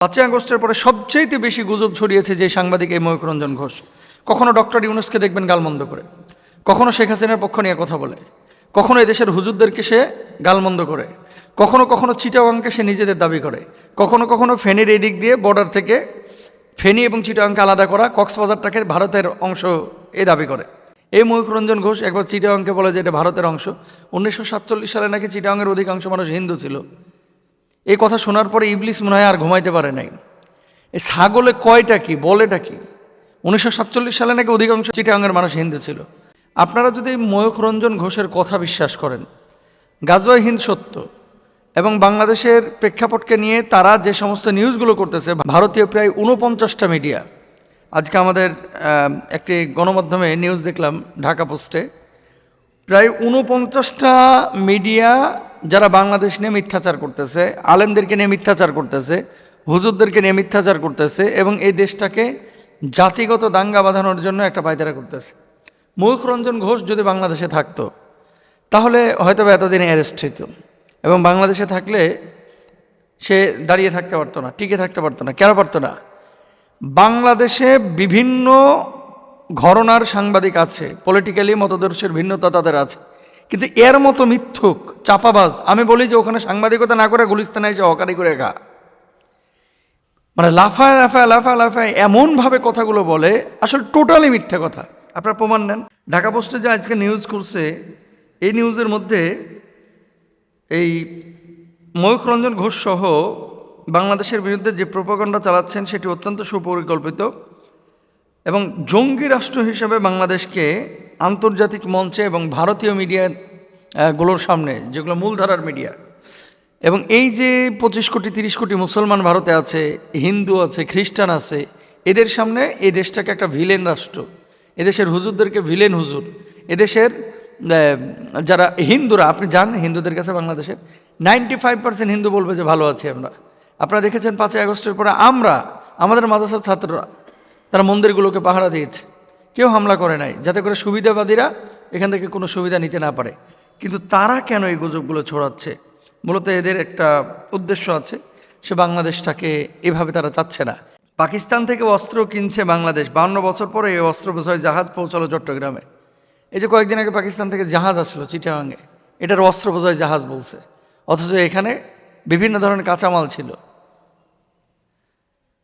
পাঁচই আগস্টের পরে সবচেয়ে বেশি গুজব ছড়িয়েছে যে সাংবাদিক এই ময়ূক রঞ্জন ঘোষ। কখনো ডক্টর ইউনুসকে দেখবেন গালমন্দ করে, কখনো শেখ হাসিনার পক্ষ নিয়ে কথা বলে, কখনো এদেশের হুজুরদেরকে সে গালমন্দ করে, কখনো কখনো চিটাগাংকে সে নিজেদের দাবি করে, কখনো কখনো ফেনীর এই দিক দিয়ে বর্ডার থেকে ফেনী এবং চিটাগাংকে আলাদা করা কক্সবাজারটাকে ভারতের অংশ এ দাবি করে। এই ময়ূক রঞ্জন ঘোষ একবার চিটাগাংকে বলে যে এটা ভারতের অংশ। উনিশশো সাতচল্লিশ সালে নাকি চিটাগাংয়ের অধিকাংশ মানুষ হিন্দু ছিল। এই কথা শোনার পরে ইবলিস মনে হয় আর ঘুমাইতে পারে নাই। এই ছাগলে কয়টা কি, বলেটা কি? উনিশশো সাতচল্লিশ সালে নাকি অধিকাংশ চিটাঙ্গের মানুষ হিন্দু ছিল। আপনারা যদি এই ময়ূখ রঞ্জন ঘোষের কথা বিশ্বাস করেন গাজওয়াই হিন্দ সত্য এবং বাংলাদেশের প্রেক্ষাপটকে নিয়ে তারা যে সমস্ত নিউজগুলো করতেছে, ভারতীয় প্রায় উনপঞ্চাশটা মিডিয়া। আজকে আমাদের একটি গণমাধ্যমে নিউজ দেখলাম, ঢাকা পোস্টে। প্রায় উনপঞ্চাশটা মিডিয়া যারা বাংলাদেশ নিয়ে মিথ্যাচার করতেছে, আলেমদেরকে নিয়ে মিথ্যাচার করতেছে, হুজুরদেরকে নিয়ে মিথ্যাচার করতেছে এবং এই দেশটাকে জাতিগত দাঙ্গা বাঁধানোর জন্য একটা পায়তারা করতেছে। ময়ূখ রঞ্জন ঘোষ যদি বাংলাদেশে থাকতো, তাহলে হয়তো এতদিন অ্যারেস্ট হইতো এবং বাংলাদেশে থাকলে সে দাঁড়িয়ে থাকতে পারতো না, টিকে থাকতে পারতো না। কেন পারতো না? বাংলাদেশে বিভিন্ন ঘরনার সাংবাদিক আছে পলিটিক্যালি মতদর্শের ভিন্নতা তাদের আছে। কিন্তু এর মতো মিথ্যুক, চাপাবাজ। আমি বলি যে ওখানে সাংবাদিকতা না করে গুলিস্তানে এসে অকারি করে খা। মানে লাফায় লাফায় লাফায় লাফায় এমনভাবে কথাগুলো বলে, আসলে টোটালি মিথ্যে কথা। আপনার প্রমাণ নেন। ঢাকা পোস্টে যে আজকে নিউজ করছে, এই নিউজের মধ্যে এই ময়ূখ রঞ্জন ঘোষ সহ বাংলাদেশের বিরুদ্ধে যে প্রোপাগণ্ডা চালাচ্ছেন, সেটি অত্যন্ত সুপরিকল্পিত এবং জঙ্গি রাষ্ট্র হিসেবে বাংলাদেশকে আন্তর্জাতিক মঞ্চে এবং ভারতীয় মিডিয়া গুলোর সামনে, যেগুলো মূলধারার মিডিয়া। এবং এই যে পঁচিশ কোটি, তিরিশ কোটি মুসলমান ভারতে আছে, হিন্দু আছে, খ্রিস্টান আছে, এদের সামনে এই দেশটাকে একটা ভিলেন রাষ্ট্র। এদেশের হুজুরদেরকে ভিলেন হুজুর। এদেশের যারা হিন্দুরা, আপনি যান, হিন্দুদের কাছে বাংলাদেশের, নাইনটি ফাইভ পার্সেন্ট হিন্দু বলবে যে ভালো আছি আমরা। আপনারা দেখেছেন পাঁচই আগস্টের পরে আমরা, আমাদের মাদ্রাসার ছাত্ররা, তারা মন্দিরগুলোকে পাহারা দিয়েছে। কেউ হামলা করে নাই, যাতে করে সুবিধাবাদীরা এখান থেকে কোনো সুবিধা নিতে না পারে। কিন্তু তারা কেন এই গুজবগুলো ছড়াচ্ছে? মূলত এদের একটা উদ্দেশ্য আছে, সে বাংলাদেশটাকে এভাবে তারা চাচ্ছে না। পাকিস্তান থেকে অস্ত্র কিনছে বাংলাদেশ। বান্ন বছর পরে এই অস্ত্র বোঝায় জাহাজ পৌঁছালো চট্টগ্রামে। এই যে কয়েকদিন আগে পাকিস্তান থেকে জাহাজ আসলো চিটাগাঙে এটার অস্ত্র বোঝায় জাহাজ বলছে। অথচ এখানে বিভিন্ন ধরনের কাঁচামাল ছিল।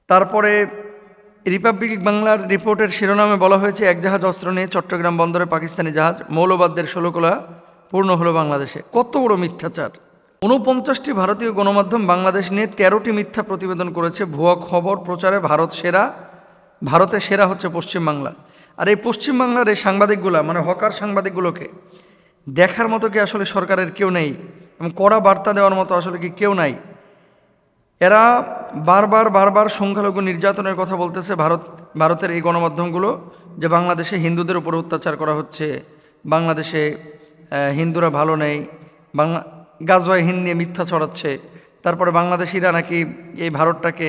তারপরে রিপাবলিক বাংলার রিপোর্টের শিরোনামে বলা হয়েছে, এক জাহাজ অস্ত্র নিয়ে চট্টগ্রাম বন্দরে পাকিস্তানি জাহাজ মৌলবাদদের ষোলকোলা পূর্ণ হলো বাংলাদেশে। কত বড় মিথ্যাচার। ঊনপঞ্চাশটি ভারতীয় গণমাধ্যম বাংলাদেশ নিয়ে তেরোটি মিথ্যা প্রতিবেদন করেছে। ভুয়া খবর, প্রচারে ভারত সেরা ভারতে সেরা হচ্ছে পশ্চিমবাংলা আর এই পশ্চিমবাংলার এই সাংবাদিকগুলা মানে হকার সাংবাদিকগুলোকে দেখার মতো কি আসলে সরকারের কেউ নেই? এবং কড়া বার্তা দেওয়ার মতো আসলে কি কেউ নাই? এরা বারবার বারবার সংখ্যালঘু নির্যাতনের কথা বলতেছে। ভারত, ভারতের এই গণমাধ্যমগুলো যে বাংলাদেশে হিন্দুদের উপর অত্যাচার করা হচ্ছে, বাংলাদেশে হিন্দুরা ভালো নেই, বাংলা গাজওয়াই হিন্দ নিয়ে মিথ্যা ছড়াচ্ছে, তারপরে বাংলাদেশিরা নাকি এই ভারতটাকে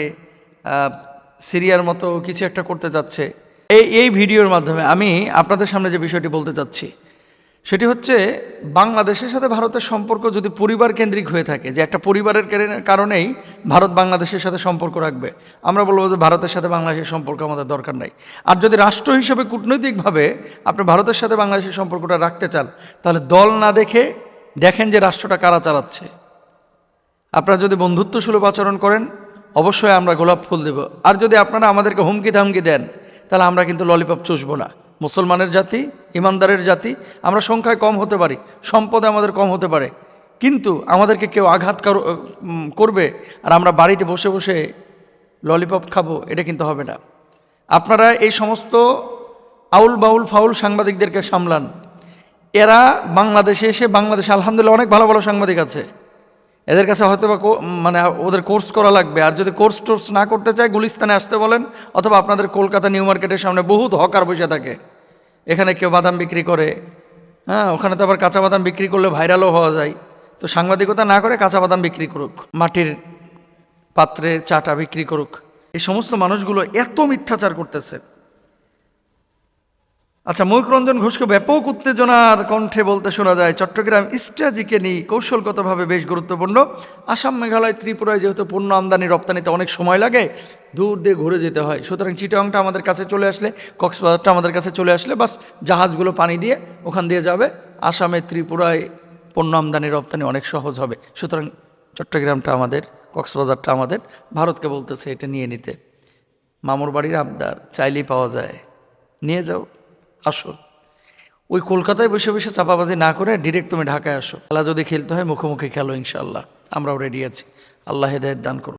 সিরিয়ার মতো কিছু একটা করতে যাচ্ছে। এই এই ভিডিওর মাধ্যমে আমি আপনাদের সামনে যে বিষয়টি বলতে চাচ্ছি সেটি হচ্ছে বাংলাদেশের সাথে ভারতের সম্পর্ক যদি পরিবার কেন্দ্রিক হয়ে থাকে, যে একটা পরিবারের কারণেই ভারত বাংলাদেশের সাথে সম্পর্ক রাখবে। আমরা বলব যে ভারতের সাথে বাংলাদেশের সম্পর্ক আমাদের দরকার নাই। আর যদি রাষ্ট্র হিসেবে কূটনৈতিকভাবে আপনি ভারতের সাথে বাংলাদেশের সম্পর্কটা রাখতে চান, তাহলে দল না দেখে দেখেন যে রাষ্ট্রটা কারা চালাচ্ছে। আপনারা যদি বন্ধুত্ব সুলভ আচরণ করেন, অবশ্যই আমরা গোলাপ ফুল দেব। আর যদি আপনারা আমাদেরকে হুমকি ধামকি দেন, তাহলে আমরা কিন্তু ললিপপ চুষবো না। মুসলমানের জাতি, ইমানদারের জাতি, আমরা সংখ্যায় কম হতে পারি, সম্পদে আমাদের কম হতে পারে। কিন্তু আমাদেরকে কেউ আঘাত কারো- করবে আর আমরা বাড়িতে বসে বসে ললিপপ খাব, এটা কিন্তু হবে না। আপনারা এই সমস্ত আউল বাউল ফাউল সাংবাদিকদেরকে সামলান। এরা বাংলাদেশে এসে বাংলাদেশে আলহামদুলিল্লাহ অনেক ভালো ভালো সাংবাদিক আছে। এদের কাছে হয়তো বা মানে ওদের কোর্স করা লাগবে। আর যদি কোর্স টোর্স না করতে চায়, গুলিস্তানে আসতে বলেন, অথবা আপনাদের কলকাতা নিউ মার্কেটের সামনে বহুত হকার বসে থাকে। এখানে কেউ বাদাম বিক্রি করে। হ্যাঁ ওখানে তো আবার কাঁচা বাদাম বিক্রি করলে ভাইরালও হওয়া যায়। তো সাংবাদিকতা না করে কাঁচা বাদাম বিক্রি করুক, মাটির পাত্রে চাটা বিক্রি করুক। এই সমস্ত মানুষগুলো এত মিথ্যাচার করতেছে। আচ্ছা ময়ূকরঞ্জন ঘোষকে ব্যাপক উত্তেজনার কণ্ঠে বলতে শোনা যায়, চট্টগ্রাম স্ট্র্যাজিকে নিয়ে কৌশলগতভাবে বেশ গুরুত্বপূর্ণ। আসাম, মেঘালয়, ত্রিপুরায় যেহেতু পণ্য আমদানি রপ্তানিতে অনেক সময় লাগে, দূর দিয়ে ঘুরে যেতে হয়। সুতরাং চিটাংটা আমাদের কাছে চলে আসলে, কক্সবাজারটা আমাদের কাছে চলে আসলে, বাস জাহাজগুলো পানি দিয়ে ওখান দিয়ে যাবে। আসামে, ত্রিপুরায় পণ্য আমদানি রপ্তানি অনেক সহজ হবে। সুতরাং চট্টগ্রামটা আমাদের, কক্সবাজারটা আমাদের, ভারতকে বলতেছে এটা নিয়ে নিতে। মামুর বাড়ির আবদার, চাইলেই পাওয়া যায়। নিয়ে যাও। আসো। ওই কলকাতায় বসে বসে চাপাবাজি না করে ডিরেক্ট তুমি ঢাকায় আসো। খেলা যদি খেলতে হয় মুখোমুখি খেলো ইনশাল্লাহ আমরাও রেডি আছি। আল্লাহ হেদায়ত দান করুন